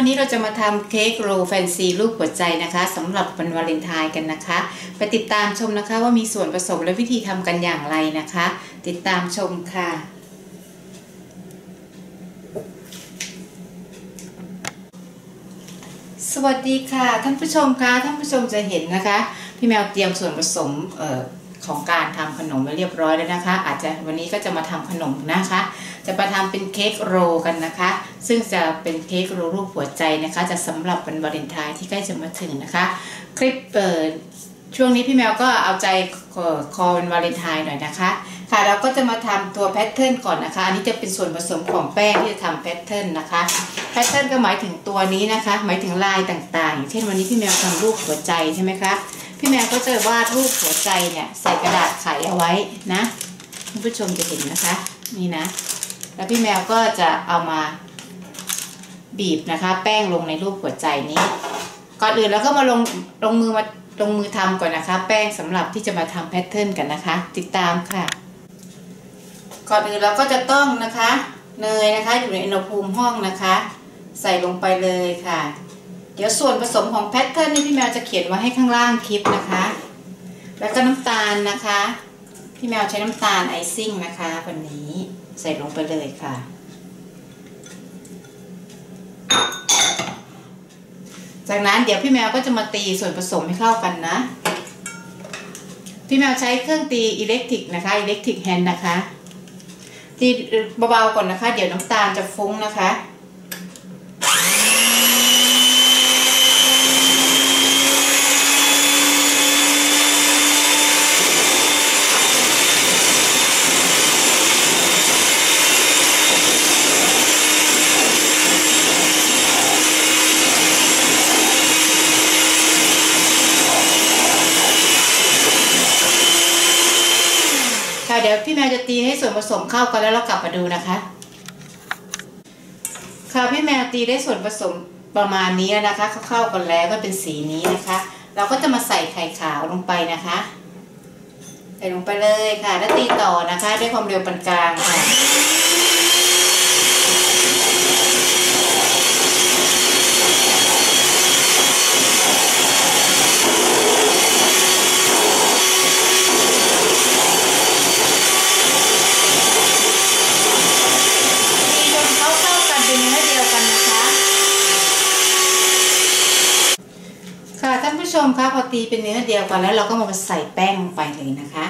วันนี้เราจะมาทำเค้กโรลแฟนซีรูปหัวใจนะคะสำหรับวันวาเลนไทน์กันนะคะ ไปติดตามชมนะคะว่ามีส่วนผสมและวิธีทำกันอย่างไรนะคะ ติดตามชมค่ะ สวัสดีค่ะ ท่านผู้ชมคะท่านผู้ชมจะเห็นนะคะ พี่แมวเตรียมส่วนผสมออของการทำขนมไว้เรียบร้อยแล้วนะคะ อาจจะวันนี้ก็จะมาทำขนมนะคะ จะมาทำเป็นเค้กโรลกันนะคะ ซึ่งจะเป็นเค้กโรลรูปหัวใจนะคะ จะสำหรับวันวาเลนไทน์ที่ใกล้จะมาถึงนะคะ คลิปเปิดช่วงนี้พี่แมวก็เอาใจคอวันวาเลนไทน์หน่อยนะคะ ค่ะเราก็จะมาทำตัวแพทเทิร์นก่อนนะคะ อันนี้จะเป็นส่วนผสมของแป้งที่จะทำแพทเทิร์นนะคะแพทเทิร์นก็หมายถึงตัวนี้นะคะ หมายถึงลายต่างๆอย่างเช่นวันนี้พี่แมวทำรูปหัวใจใช่ไหมคะพี่แมวก็จะวาดรูปหัวใจเนี่ยใส่กระดาษไขเอาไว้นะท่านผู้ชมจะเห็นนะคะ นี่นะ แล้วพี่แมวก็จะเอามาบีบนะคะ แป้งลงในรูปหัวใจนี้ ก่อนอื่นแล้วก็มาลงลงมือมาลงมือทำก่อนนะคะ แป้งสำหรับที่จะมาทำแพทเทิร์นกันนะคะ ติดตามค่ะ ก่อนอื่นเราก็จะต้องนะคะเนยนะคะอยู่ในอุณหภูมิห้องนะคะ ใส่ลงไปเลยค่ะ เดี๋ยวส่วนผสมของแพทเทิร์นนี่พี่แมวจะเขียนไว้ให้ข้างล่างคลิปนะคะ แล้วก็น้ำตาลนะคะ พี่แมวใช้น้ำตาลไอซิ่งนะคะวันนี้ ใส่ลงไปเลยค่ะ จากนั้นเดี๋ยวพี่แมวก็จะมาตีส่วนผสมให้เข้ากันนะ พี่แมวใช้เครื่องตีอิเล็กทริกนะคะอิเล็กทริกแฮนด์นะคะตีเบาๆก่อนนะคะ เดี๋ยวน้ำตาลจะฟุ้งนะคะ เดี๋ยวพี่แมวจะตีให้ส่วนผสมเข้ากันแล้วเรากลับมาดูนะคะ ค่ะพี่แมวตีได้ส่วนผสมประมาณนี้แล้วนะคะ เข้ากันแล้วก็เป็นสีนี้นะคะ เราก็จะมาใส่ไข่ขาวลงไปนะคะ ใส่ลงไปเลยค่ะ แล้วตีต่อนะคะ ด้วยความเร็วปานกลางค่ะ ตีจนเขาเข้ากันเป็นเนื้อเดียวกันนะคะ ค่ะท่าน ผู้ชมคะพอตีเป็นเนื้อเดียวกันแล้วเราก็มาใส่แป้งลงไปเลยนะคะ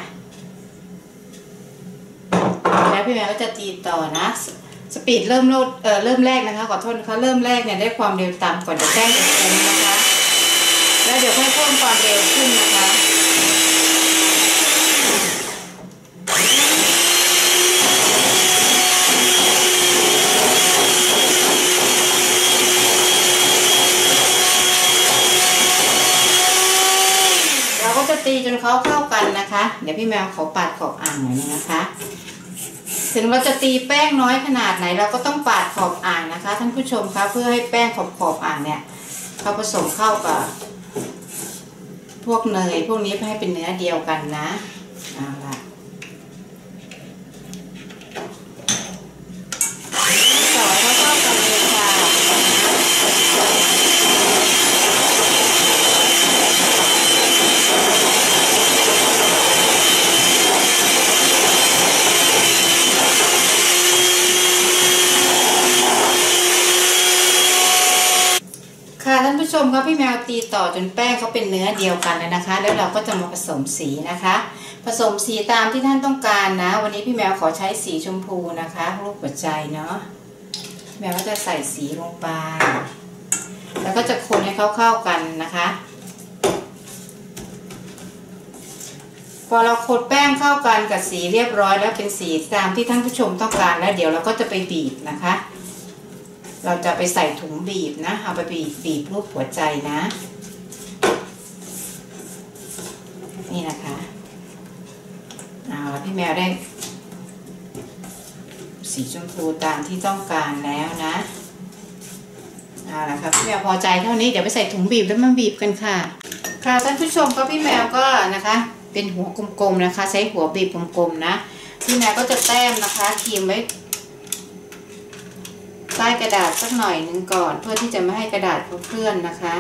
แล้วพี่แมวก็จะตีต่อนะสสปีดเริ่มโลดเอ่อเริ่มแรกนะคะขอโทษนะคะเริ่มแรกเนี่ยได้ความเร็วต่ำก่อนจะแป้งจะฟุ้มนะคะ แล้วเดี๋ยวค่อยเพิ่มความเร็วขึ้นนะคะ เราก็จะตีจน เขาเข้ากันนะคะ เดี๋ยวพี่แมวขอปาดขอบอ่างหน่อยนึงนะคะ ถึงเราจะตีแป้งน้อยขนาดไหน เราก็ต้องปาดขอบอ่างนะคะท่านผู้ชมคะเพื่อให้แป้งขอบขอบอ่างเนี่ยเขาผสมเข้ากับพวกเนยพวกนี้ให้เป็นเนื้อเดียวกันนะเอาละต่อให้เขาเข้ากันเลยค่ะ ค่ะท่านผู้ชมครับ พี่แมวตีต่อจนแป้งเขาเป็นเนื้อเดียวกันแล้วนะคะ แล้วเราก็จะมาผสมสีนะคะ ผสมสีตามที่ท่านต้องการนะ วันนี้พี่แมวขอใช้สีชมพูนะคะรูปหัวใจเนาะแมวก็จะใส่สีลงไป แล้วก็จะคนให้เขาเข้ากันนะคะ พอเราคนแป้งเข้ากันกับสีเรียบร้อย แล้วเป็นสีตามที่ท่านผู้ชมต้องการแล้วเดี๋ยวเราก็จะไปบีบนะคะ เราจะไปใส่ถุงบีบนะเอาไปบีบบีบรูปหัวใจนะ นี่นะคะเอาพี่แมวได้ สีชมพูตามที่ต้องการแล้วนะเอาละครับพี่แมวพอใจเท่านี้เดี๋ยวไปใส่ถุงบีบแล้วมาบีบกันค่ะ ค่ะท่านผู้ชมก็พี่แมวก็นะคะ เป็นหัวกลมๆนะคะ ใช้หัวบีบกลมๆนะพี่แมวก็จะแต้มนะคะครีมไว้ ป้กระดาษสักหน่อยหนึ่งก่อน เพื่อที่จะไม่ให้กระดาษเขาเคลื่อนนะคะ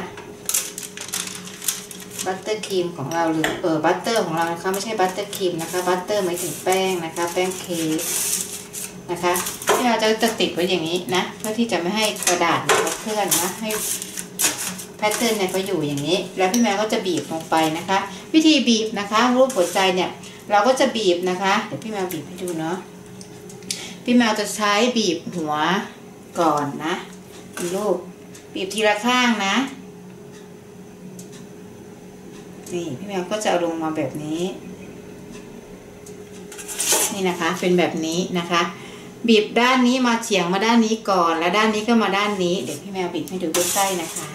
บัตเตอร์ครีมของเราหรือเออบัตเตอร์ของเรานะคะไม่ใช่บัตเตอร์ครีมนะคะบัตเตอร์หมายถึงแป้งนะคะ แป้งเค้กนะคะที่เราจะจะติดไว้อย่างนี้นะ เพื่อที่จะไม่ให้กระดาษเขาเคลื่อนนะให้แพทเทิร์นเนี่ยก็อยู่อย่างนี้ แล้วพี่แมวก็จะบีบลงไปนะคะ วิธีบีบนะคะ รูปหัวใจเนี่ย เราก็จะบีบนะคะ เดี๋ยวพี่แมวบีบให้ดูเนาะพี่แมวจะใช้บีบหัว ก่อนนะลูกบีบทีละข้างนะ นี่พี่แมวก็จะเอาลงมาแบบนี้ นี่นะคะเป็นแบบนี้นะคะ บีบด้านนี้มาเฉียงมาด้านนี้ก่อน แล้วด้านนี้ก็มาด้านนี้ เดี๋ยวพี่แมวบีบให้ดูใกล้ๆนะคะ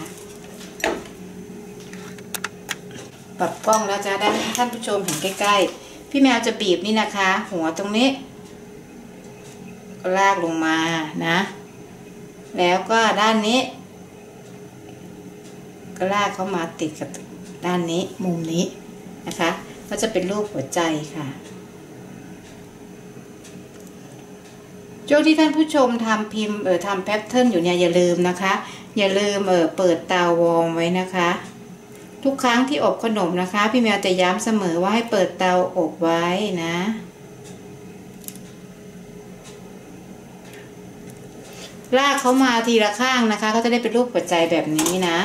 ปรับกล้องแล้วจะได้ท่านผู้ชมเห็นใกล้ๆ พี่แมวจะบีบนี่นะคะ หัวตรงนี้ ก็ลากลงมานะ แล้วก็ด้านนี้ ก็ลากเข้ามาติดกับด้านนี้มุมนี้นะคะ ก็จะเป็นรูปหัวใจค่ะช่วงที่ท่านผู้ชมทำพิมพ์เออทำแพทเทิร์นอยู่เนี่ยอย่าลืมนะคะ อย่าลืมเออเปิดเตาวอร์มไว้นะคะ ทุกครั้งที่อบขนมนะคะ พี่แมวจะย้ำเสมอว่าให้เปิดเตาอบไว้นะ ลากเขามาทีละข้างนะคะก็จะได้เป็นรูปหัวใจแบบนี้นะ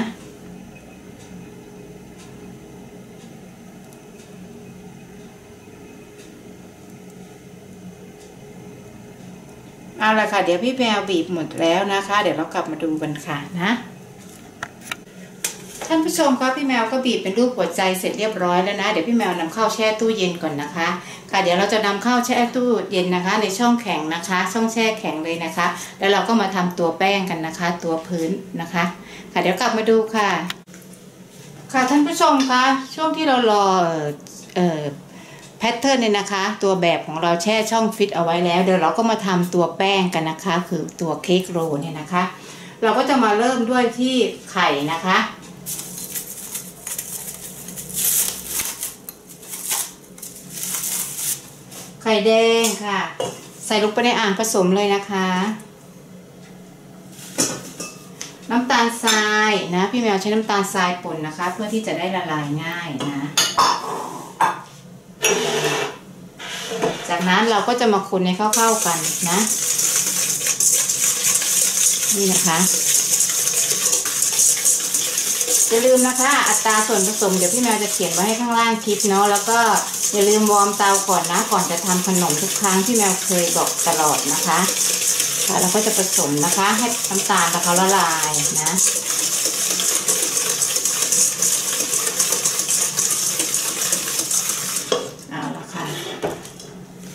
เอาละค่ะ เดี๋ยวพี่แมวบีบหมดแล้วนะคะ เดี๋ยวเรากลับมาดูกันค่ะนะ ท่านผู้ชมครับพี่แมวก็บีบเป็นรูปหัวใจเสร็จเรียบร้อยแล้วนะ เดี๋ยวพี่แมวนำเข้าแช่ตู้เย็นก่อนนะคะ ค่ะเดี๋ยวเราจะนำเข้าแช่ตู้เย็นนะคะ ในช่องแข็งนะคะ ช่องแช่แข็งเลยนะคะ แล้วเราก็มาทำตัวแป้งกันนะคะ ตัวพื้นนะคะ ค่ะเดี๋ยวกลับมาดูค่ะ ค่ะท่านผู้ชมคะช่วงที่เรารอเอ่อแพทเทิร์นเนี่ยนะคะ ตัวแบบของเราแช่ช่องฟิตเอาไว้แล้ว เดี๋ยวเราก็มาทำตัวแป้งกันนะคะ คือตัวเค้กโรลเนี่ยนะคะ เราก็จะมาเริ่มด้วยที่ไข่นะคะ ข่แดงค่ะ ใส่ลงไปในอ่างผสมเลยนะคะ น้ำตาลทรายนะ พี่แมวใช้น้ำตาลทรายป่นนะคะ เพื่อที่จะได้ละลายง่ายนะ จากนั้นเราก็จะมาคนให้เข้าๆกันนะ นี่นะคะอย่าลืมนะคะ อัตราส่วนผสมเดี๋ยวพี่แมวจะเขียนไว้ให้ข้างล่างคลิปเนาะแล้วก็ อย่าลืมวอร์มเตาก่อนนะ ก่อนจะทำขนมทุกครั้งที่แมวเคยบอกตลอดนะคะค่ะเราก็จะผสมนะคะ ให้น้ำตาลกับเขาละลายนะเอาละค่ะ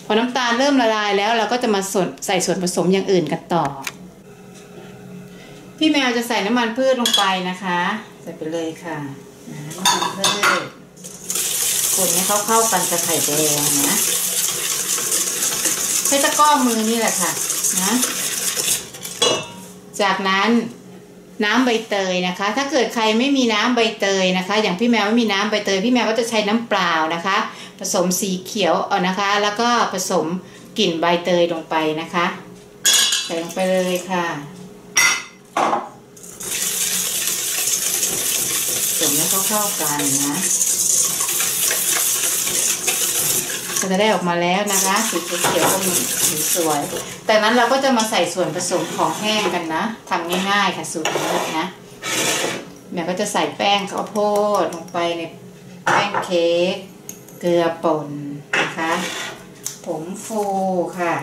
พอน้ำตาลเริ่มละลายแล้วเราก็จะมาใส่ส่วนผสมอย่างอื่นกันต่อ พี่แมวจะใส่น้ำมันพืชลงไปนะคะ ใส่ไปเลยค่ะน้ำมันพืช คนให้เขาเข้ากันกับไข่แดงนะใช้ตะก้อมือนี่แหละค่ะนะจากนั้นน้ำใบเตยนะคะ ถ้าเกิดใครไม่มีน้ำใบเตยนะคะ อย่างพี่แมวไม่มีน้ำใบเตย พี่แมวก็จะใช้น้ำเปล่านะคะ ผสมสีเขียวเอานะคะ แล้วก็ผสมกลิ่นใบเตยลงไปนะคะ ใส่ลงไปเลยค่ะผสมให้เข้าๆกันนะ ก็จะได้ออกมาแล้วนะคะสีเขียวก็มีสีสวย แต่นั้นเราก็จะมาใส่ส่วนผสมของแห้งกันนะทำง่ายๆค่ะสูตรนี้นะแม่ก็จะใส่แป้งข้าวโพดลงไปในแป้งเค้กเกลือป่นนะคะ ผงฟูค่ะ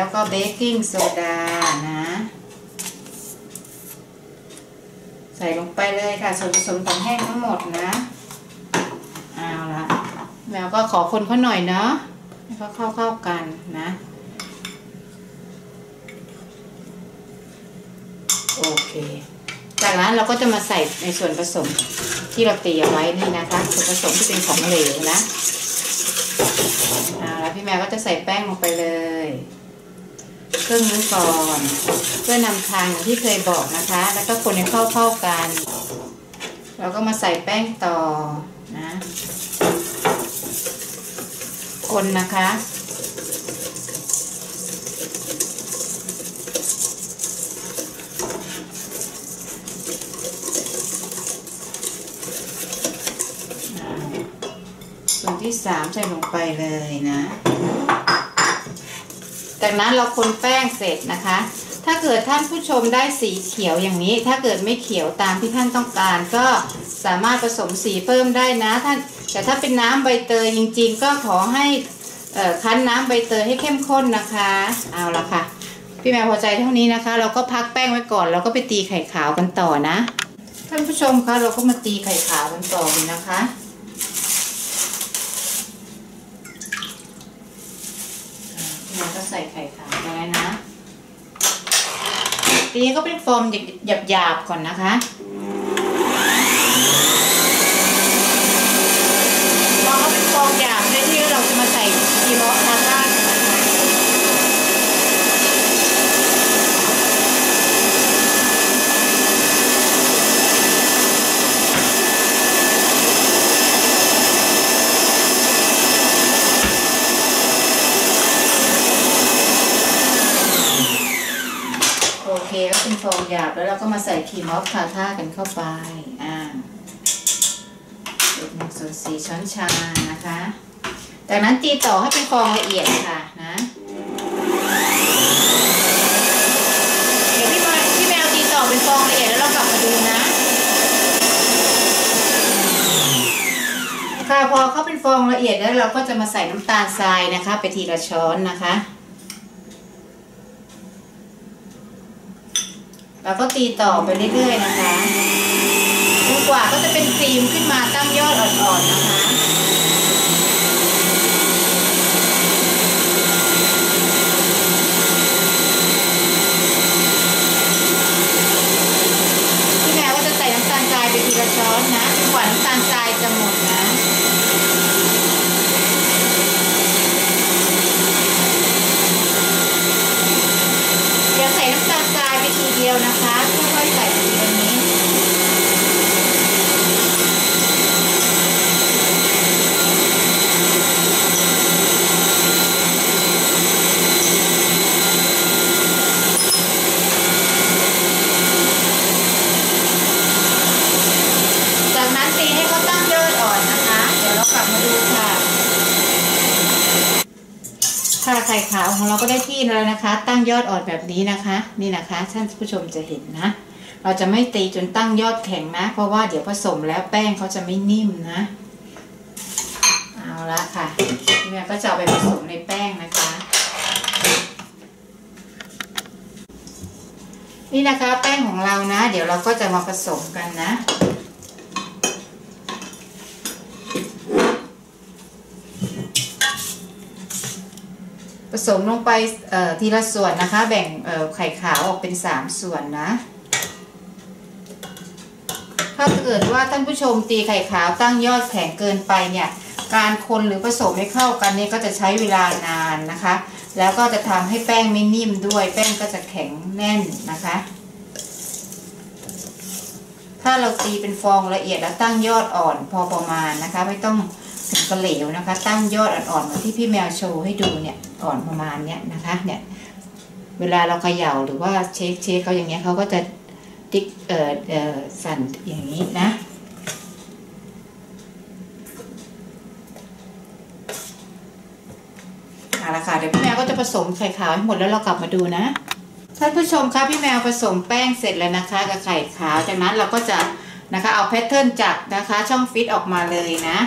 แล้วก็เบกกิ้งโซดานะ ใส่ลงไปเลยค่ะ ส่วนผสมของแห้งทั้งหมดนะ เอาละแมวก็ขอคนเขาหน่อยเนาะให้เขาเข้าเข้ากันนะ โอเค จากนั้นเราก็จะมาใส่ในส่วนผสมที่เราเตรียมไว้นี่นะคะ ส่วนผสมที่เป็นของเหลวนะเอาละพี่แมวก็จะใส่แป้งลงไปเลย รื่องนี้ก่อน เพื่อนำทางอย่างที่เคยบอกนะคะ แล้วก็คนให้เข้าเข้ากัน เราก็มาใส่แป้งต่อนะ คนนะคะส่วนที่สามใส่ลงไปเลยนะ จากนั้นเราคนแป้งเสร็จนะคะ ถ้าเกิดท่านผู้ชมได้สีเขียวอย่างนี้ ถ้าเกิดไม่เขียวตามที่ท่านต้องการ ก็สามารถผสมสีเพิ่มได้นะท่าน แต่ถ้าเป็นน้ำใบเตยจริง ๆ ก็ขอให้คั้นน้ำใบเตยให้เข้มข้นนะคะ เอาละค่ะ พี่แมวพอใจเท่านี้นะคะ เราก็พักแป้งไว้ก่อน แล้วก็ไปตีไข่ขาวกันต่อนะ ท่านผู้ชมคะเราก็มาตีไข่ขาวกันต่อเลยนะคะ พี่แมวก็ ใส่ไข่ขาวไปแล้นะตีก็เป็นฟอร์มหยาบๆก่อนนะคะพอเขาเป็นฟองหยาบในที่เราจะมาใส่กีมอสทาร่าโอเคก็เป็นฟองหยาบแล้วเราก็ มาใส่ครีมออฟทาท่ากันเข้าไป อ่าหนึ่งส่วนสี่ช้อนชานะคะ จากนั้นตีต่อให้เป็นฟองละเอียดค่ะนะเดี๋ยวพี่มาพี่แมวตีต่อเป็นฟองละเอียดแล้วเรากลับมาดูนะ ค่ะพอเขาเป็นฟองละเอียดแล้วเราก็จะมาใส่น้ำตาลทรายนะคะ ไปทีละช้อนนะคะ แล้วก็ตีต่อไปเรื่อยๆนะคะจนกว่าก็จะเป็นครีมขึ้นมาตั้งยอดอ่อนๆนะคะ พี่แมวก็จะใส่น้ำตาลทรายไปทีละช้อนนะจนกว่าน้ำตาลทรายจะหมดนะ อย่าใส่น้ำตาลทรายไปทีเดียวนะคะค่อยๆใส่ไปทีละนิดจากนั้นตีให้เขาตั้งยอดอ่อนนะคะ เดี๋ยวเรากลับมาดูค่ะ ค่ะไข่ขาวของเราก็ได้ที่แล้วนะคะ ตั้งยอดอ่อนแบบนี้นะคะ นี่นะคะ ท่านผู้ชมจะเห็นนะ เราจะไม่ตีจนตั้งยอดแข็งนะ เพราะว่าเดี๋ยวผสมแล้วแป้งเขาจะไม่นิ่มนะ เอาละค่ะพี่แม่ก็จะเอาไปผสมในแป้งนะคะ นี่นะคะแป้งของเรานะ เดี๋ยวเราก็จะมาผสมกันนะ ผสมลงไปทีละส่วนนะคะ แบ่งไข่ขาวออกเป็น 3 ส่วนนะ ถ้าเกิดว่าท่านผู้ชมตีไข่ขาวตั้งยอดแข็งเกินไปเนี่ย การคนหรือผสมให้เข้ากันเนี่ยก็จะใช้เวลานานนะคะ แล้วก็จะทำให้แป้งไม่นิ่มด้วย แป้งก็จะแข็งแน่นนะคะ ถ้าเราตีเป็นฟองละเอียดแล้วตั้งยอดอ่อนพอประมาณนะคะ ไม่ต้องถึงกระเหลวนะคะ ตั้งยอดอ่อนๆเหมือนที่พี่แมวโชว์ให้ดูเนี่ย อ่อนประมาณเนี้ยนะคะเนี่ยเวลาเราเขย่าหรือว่าเช็คเช็คเขาอย่างเงี้ยเขาก็จะติ๊กเอ่อเอ่อสั่นอย่างนี้นะเอาละค่ะเดี๋ยวพี่แมวก็จะผสมไข่ขาวให้หมดแล้วเรากลับมาดูนะท่านผู้ชมคะพี่แมวผสมแป้งเสร็จแล้วนะคะ กับไข่ขาวจากนั้นเราก็จะนะคะเอาแพทเทิร์นจากนะคะช่องฟิตออกมาเลยนะ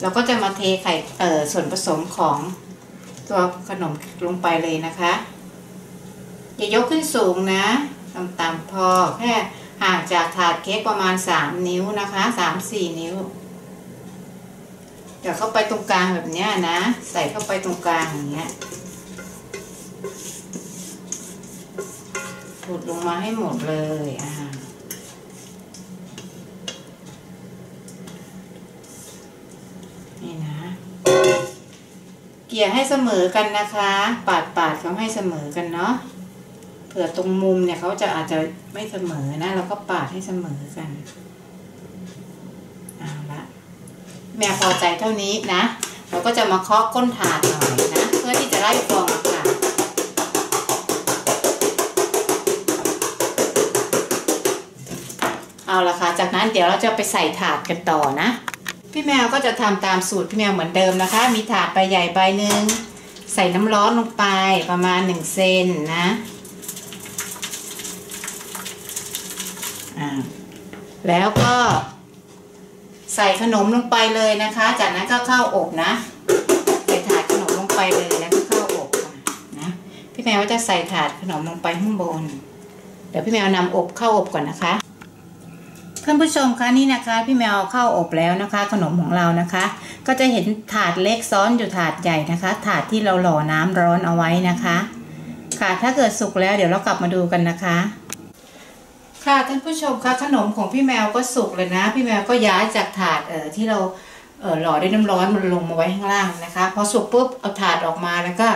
เราก็จะมาเทไข่เอ่อส่วนผสมของ ตัวขนมลงไปเลยนะคะ อย่ายกขึ้นสูงนะต่ำๆพอแค่ห่างจากถาดเค้กประมาณ 3 นิ้วนะคะ 3-4 นิ้วเดี๋ยวเข้าไปตรงกลางแบบนี้นะ ใส่เข้าไปตรงกลางอย่างเงี้ยถูดลงมาให้หมดเลยอ่า เกี่ยให้เสมอกันนะคะ ปาดปาดเขาให้เสมอกันเนาะเผื่อตรงมุมเนี่ยเขาจะอาจจะไม่เสมอนะเราก็ปาดให้เสมอกันเอาละแม่พอใจเท่านี้นะ เราก็จะมาเคาะก้นถาดหน่อยนะ เพื่อที่จะไล่ฟองอากาศเอาละค่ะ จากนั้นเดี๋ยวเราจะไปใส่ถาดกันต่อนะ พี่แมวก็จะทำตามสูตรพี่แมวเหมือนเดิมนะคะ มีถาดใบใหญ่ใบหนึ่งใส่น้ำร้อนลงไปประมาณ1เซนนะอ่าแล้วก็ใส่ขนมลงไปเลยนะคะ จากนั้นก็เข้าอบนะใส่ถาดขนมลงไปเลยแล้วก็เข้าอบนะพี่แมวจะใส่ถาดขนมลงไปข้างบน เดี๋ยวพี่แมวนำอบเข้าอบก่อนนะคะ ท่านผู้ชมคะนี่นะคะ พี่แมวเข้าอบแล้วนะคะ ขนมของเรานะคะ ก็จะเห็นถาดเล็กซ้อนอยู่ถาดใหญ่นะคะ ถาดที่เราหล่อน้ำร้อนเอาไว้นะคะ ค่ะถ้าเกิดสุกแล้วเดี๋ยวเรากลับมาดูกันนะคะ ค่ะท่านผู้ชมคะขนมของพี่แมวก็สุกเลยนะ พี่แมวก็ย้ายจากถาดเอ่อที่เราเอ่อหล่อด้วยน้ำร้อนมันลงมาไว้ข้างล่างนะคะพอสุกปุ๊บเอาถาดออกมาแล้วก็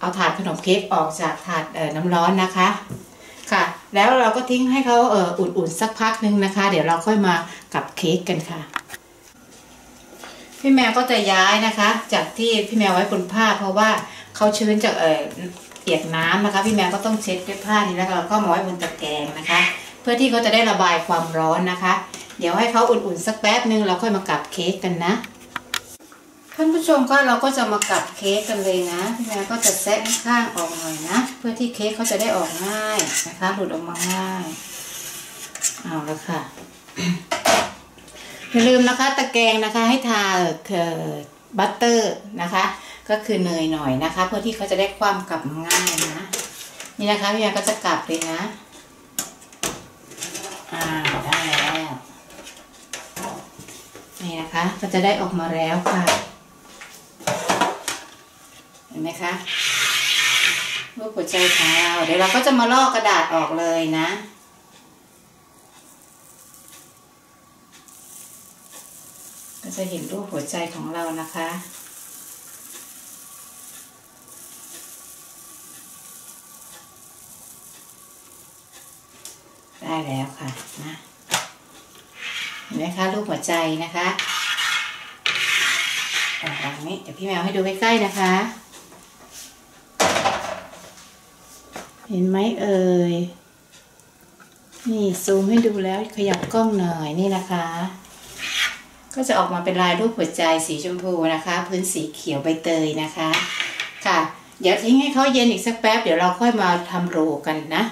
เอาถาดขนมเค้กออกจากถาดเอ่อน้ำร้อนนะคะ แล้วเราก็ทิ้งให้เขาเอออุ่นๆสักพักนึงนะคะ เดี๋ยวเราค่อยมากับเค้กกันค่ะ พี่แมวก็จะย้ายนะคะ จากที่พี่แมวไว้บนผ้า เพราะว่าเขาชื้นจากเอ่อเปียกน้ำนะคะ พี่แมวก็ต้องเช็ดด้วยผ้านี้แล้วเราก็มาไว้บนตะแกรงนะคะ เพื่อที่เขาจะได้ระบายความร้อนนะคะ เดี๋ยวให้เขาอุ่นๆสักแป๊บนึงเราค่อยมากับเค้กกันนะ ท่านผู้ชมก็เราก็จะมากับเค้กกันเลยนะพี่แมวก็จะแซะข้างออกหน่อยนะ เพื่อที่เค้กเขาจะได้ออกง่ายนะคะหลุดออกมาง่าย เอาละค่ะอย่าลืมนะคะ ตะแกรงนะคะให้ทาเอ่อบัตเตอร์นะคะ ก็คือเนยหน่อยนะคะ เพื่อที่เขาจะได้ความกลับง่ายนะนี่นะคะพี่แมวก็จะกลับเลยนะอ่าได้แล้วนี่นะคะก็จะได้ออกมาแล้วค่ะ นไหมคะรูปหัวใจของเรา เดี๋ยวเราก็จะมาลอกกระดาษออกเลยนะ ก็จะเห็นรูปหัวใจของเรานะคะได้แล้วค่ะนะเห็นไหมคะรูปหัวใจนะคะออกแบบนี้เดี๋ยวพี่แมวให้ดูใกล้ๆนะคะ เห็นไหมเอ่ย นี่ซูมให้ดูแล้วขยับกล้องหน่อยนี่นะคะ ก็จะออกมาเป็นลายรูปหัวใจสีชมพูนะคะ พื้นสีเขียวใบเตยนะคะ ค่ะ เดี๋ยวทิ้งให้เขาเย็นอีกสักแป๊บ เดี๋ยวเราค่อยมาทำโรกันนะ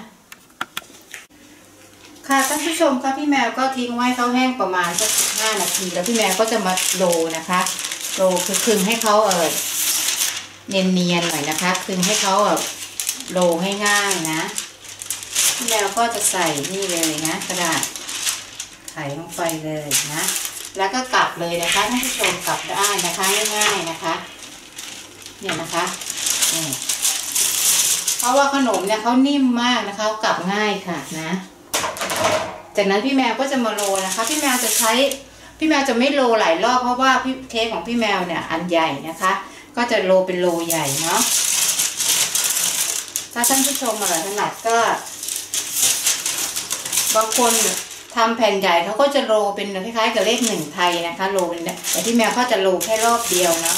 ค่ะท่านผู้ชมคะพี่แมวก็ทิ้งไว้เขาแห้งประมาณสักห้านาที แล้วพี่แมวก็จะมาโรนะคะโรคือคึงให้เขาเออเนียนๆหน่อยนะคะ คึงให้เขาเออ โรให้ง่ายนะพี่แมวก็จะใส่นี่เลยนะ กระดาษไขลงไปเลยนะ แล้วก็กลับเลยนะคะท่านผู้ชมกลับได้นะคะง่ายๆนะคะ เนี่ยนะคะเพราะว่าขนมเนี่ยเขานิ่มมากนะคะกลับง่ายค่ะนะ จากนั้นพี่แมวก็จะมาโรนะคะ พี่แมวจะใช้พี่แมวจะไม่โรหลายรอบเพราะว่าพี่เค้กของพี่แมวเนี่ยอันใหญ่นะคะ ก็จะโรเป็นโรใหญ่เนาะ ถ้าท่านผู้ชมมาถนัดก็ บางคนทำแผ่นใหญ่เขาก็จะโรเป็นคล้ายๆกับเลขหนึ่งไทยนะคะ โรเป็นเนี่ยแต่พี่แมวเขาจะโรแค่รอบเดียวเนาะ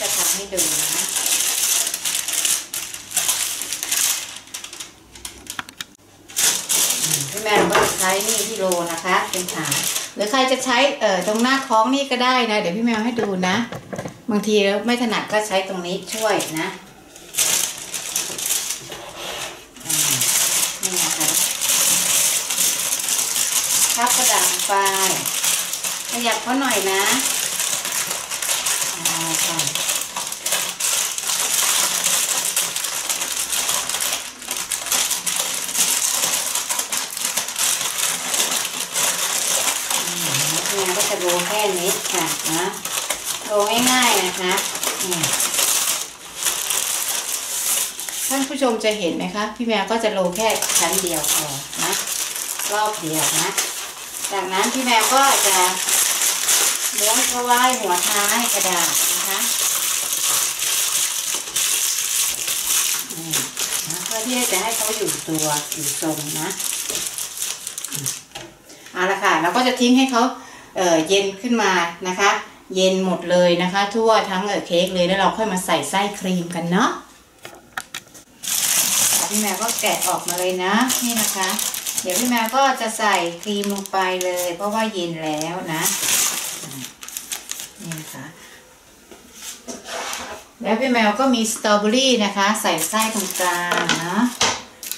จะทำให้ดูนะพี่แมวก็จะใช้นี่ที่โรนะคะ เป็นฐานหรือใครจะใช้เอ่อตรงหน้าคล้องนี่ก็ได้นะ เดี๋ยวพี่แมวให้ดูนะ บางทีไม่ถนัดก็ใช้ตรงนี้ช่วยนะอ่านี่นะคะ ทับกระดาษลงไปขยับเขาหน่อยนะอ่าค่ะอืมเนี่ยก็จะโรแค่นี้ค่ะนะโรง่ายๆนะคะท่านผู้ชมจะเห็นไหมคะ พี่แมวก็จะโรแค่ชั้นเดียวพอนะ รอบเดียวนะ จากนั้นพี่แมวก็จะม้วนเขาไว้หัวท้ายกระดาษนะคะนี่เพื่อที่จะให้เขาอยู่ตัวอยู่ทรงนะเอาละค่ะเราก็จะทิ้งให้เขาเเย็นขึ้นมานะคะ เย็นหมดเลยนะคะ ทั่วทั้งเอเค้กเลยแล้วเราค่อยมาใส่ไส้ครีมกันเนาะพี่แมวก็แกะออกมาเลยนะนี่นะคะ เดี๋ยวพี่แมวก็จะใส่ครีมลงไปเลย เพราะว่าเย็นแล้วนะนี่นะคะแล้วพี่แมวก็มีสตรอเบอรี่นะคะ ใส่ไส้ตรงกลางนะ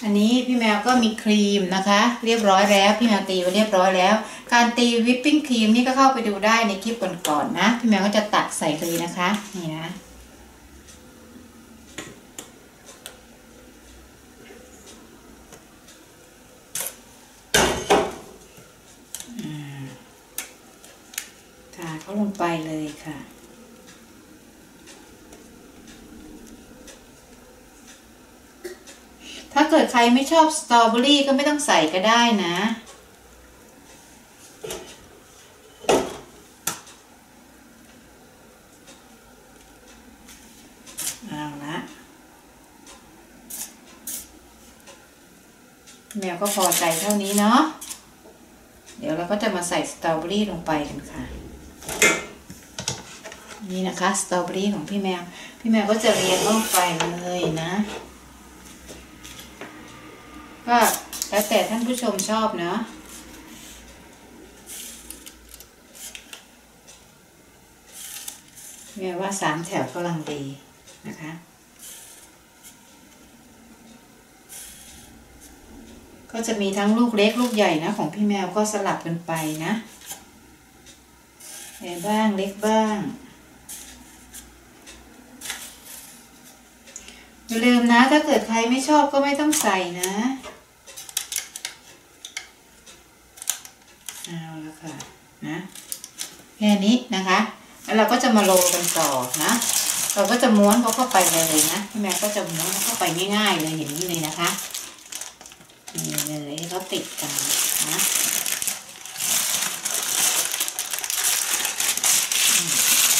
อันนี้พี่แมวก็มีครีมนะคะ เรียบร้อยแล้ว พี่แมวตีไว้เรียบร้อยแล้ว การตีวิปปิ้งครีมนี่ก็เข้าไปดูได้ในคลิปก่อนๆนะพี่แมวก็จะตักใส่เลยนะคะนี่นะอืมทาเขาลง ไปเลยค่ะ ถ้าเกิดใครไม่ชอบสตรอเบอรี่ก็ไม่ต้องใส่ก็ได้นะเอาละแมวก็พอใจเท่านี้เนาะเดี๋ยวเราก็จะมาใส่สตรอเบอรี่ลงไปกันค่ะ นี่นะคะสตรอเบอรี่ของพี่แมว พี่แมวก็จะเรียงลงไปเลยนะก็แล้วแต่ท่านผู้ชมชอบเนาะแม่ว่าสามแถวกำลังดีนะคะ ก็จะมีทั้งลูกเล็กลูกใหญ่นะ ของพี่แมวก็สลับกันไปนะใหญ่บ้างเล็กบ้าง อย่าลืมนะ ถ้าเกิดใครไม่ชอบก็ไม่ต้องใส่นะเอาละค่ะนะแค่นี้นะคะ แล้วเราก็จะมาโรยกันต่อนะ เราก็จะม้วนเขาเข้าไปเลยนะพี่แม่ก็จะม้วนเข้าไปง่ายๆเลยอย่างนี้เลยนะคะนี่เลยให้เขาติดกันนะ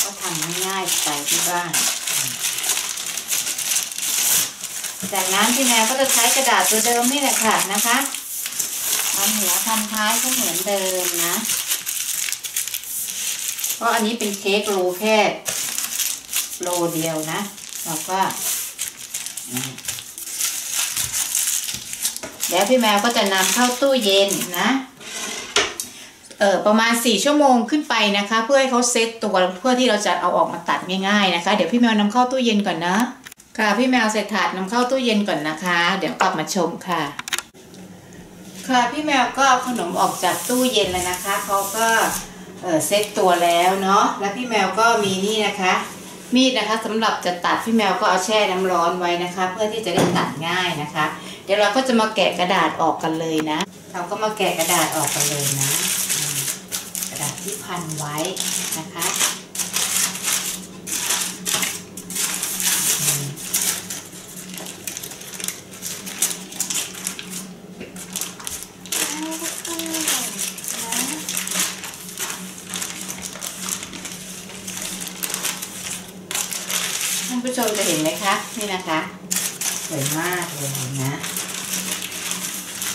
ก็ทำง่ายๆไปที่บ้าน จากนั้นพี่แมวก็จะใช้กระดาษตัวเดิมนี่แหละค่ะนะคะทำหัวทำท้ายก็เหมือนเดิมนะ เพราะอันนี้เป็นเค้กโลแค่โลเดียวนะเราก็เดี๋ยวพี่แมวก็จะนำเข้าตู้เย็นนะเออประมาณสี่ชั่วโมงขึ้นไปนะคะ เพื่อให้เขาเซตตัวเพื่อที่เราจะเอาออกมาตัดง่ายๆนะคะ เดี๋ยวพี่แมวนำเข้าตู้เย็นก่อนนะ ค่ะพี่แมวใส่ถาดนำเข้าตู้เย็นก่อนนะคะ เดี๋ยวกลับมาชมค่ะ ค่ะพี่แมวก็เอาขนมออกจากตู้เย็นแล้วนะคะเขาก็เออเซ็ตตัวแล้วเนาะแล้วพี่แมวก็มีนี่นะคะ มีดนะคะสำหรับจะตัดพี่แมวก็เอาแช่น้ำร้อนไว้นะคะ เพื่อที่จะได้ตัดง่ายนะคะ เดี๋ยวเราก็จะมาแกะกระดาษออกกันเลยนะ เราก็มาแกะกระดาษออกกันเลยนะ กระดาษที่พันไว้นะคะานผู้ชมจะเห็นไหมคะ นี่นะคะสวยมากเลยนะ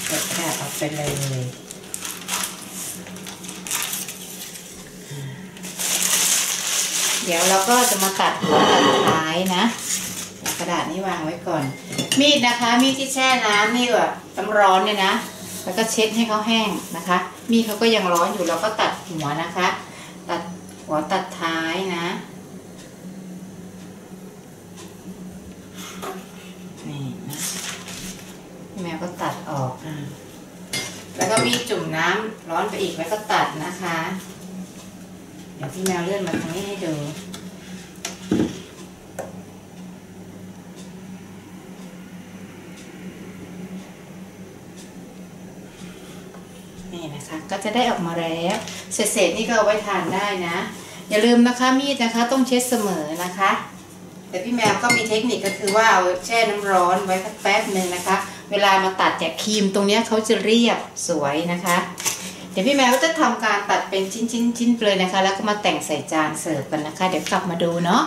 เปิดกระดาษออกไปเลยเดี๋ยวเราก็จะมาตัดหัวตัดท้ายนะ กระดาษนี้วางไว้ก่อน มีดนะคะ มีดที่แช่น้ำนี่แบบน้ำร้อนเนี่ยนะ แล้วก็เช็ดให้เขาแห้งนะคะ มีดเขาก็ยังร้อนอยู่เราก็ตัดหัวนะคะ ตัดหัวตัดท้ายนะ นี่นะพี่แมวก็ตัดออกอะ แล้วก็มีดจุ่มน้ำร้อนไปอีกแล้วก็ตัดนะคะ เดี๋ยวพี่แมวเลื่อนมาทางนี้ให้ดูนี่นะคะก็จะได้ออกมาแล้วเศษๆนี่ก็เอาไว้ทานได้นะ อย่าลืมนะคะมีดนะคะต้องเช็ดเสมอนะคะ แต่พี่แมวก็มีเทคนิคก็คือว่าเอาแช่น้ำร้อนไว้สักแป๊บหนึ่งนะคะ เวลามาตัดจากครีมตรงนี้เขาจะเรียบสวยนะคะ เดี๋ยวพี่แมวก็จะทำการตัดเป็นชิ้นชิ้นชิ้นๆเลยนะคะ แล้วก็มาแต่งใส่จานเสิร์ฟกันนะคะ เดี๋ยวกลับมาดูเนาะ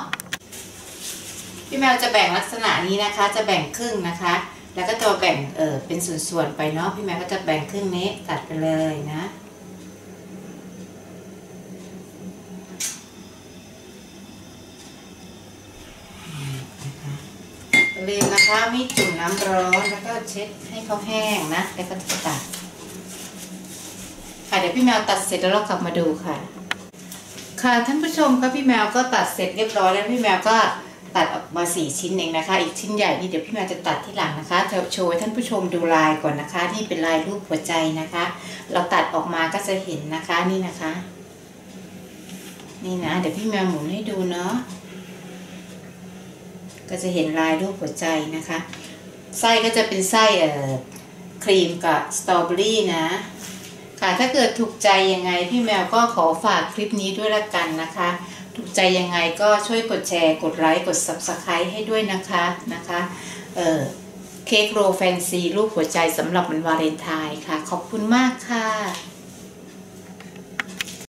พี่แมวจะแบ่งลักษณะนี้นะคะ จะแบ่งครึ่งนะคะ แล้วก็จะแบ่งเออเป็นส่วนๆไปเนาะพี่แมวก็จะแบ่งครึ่งนี้ตัดไปเลยนะ นะคะมีจุ่มน้ำร้อนแล้วก็เช็ดให้เขาแห้งนะแล้วก็ตัดค่ะเดี๋ยวพี่แมวตัดเสร็จแล้วเรากลับมาดูค่ะ ค่ะท่านผู้ชมครับพี่แมวก็ตัดเสร็จเรียบร้อยแล้วพี่แมวก็ตัดออกมาสี่ชิ้นเองนะคะ อีกชิ้นใหญ่นี่เดี๋ยวพี่แมวจะตัดที่หลังนะคะจะโชว์ให้ท่านผู้ชมดูลายก่อนนะคะ ที่เป็นลายรูปหัวใจนะคะ เราตัดออกมาก็จะเห็นนะคะนี่นะคะ นี่นะ เดี๋ยวพี่แมวหมุนให้ดูเนาะ ก็จะเห็นลายรูปหัวใจนะคะ ไส้ก็จะเป็นไส้เอ่อครีมกับสตรอเบอรี่นะ ค่ะถ้าเกิดถูกใจยังไงพี่แมวก็ขอฝากคลิปนี้ด้วยละกันนะคะ ถูกใจยังไงก็ช่วยกดแชร์ กดไลค์ กด Subscribe ให้ด้วยนะคะนะคะเอ่อเค้กโรแฟนซีรูปหัวใจสำหรับวันวาเลนไทน์ค่ะ ขอบคุณมากค่ะ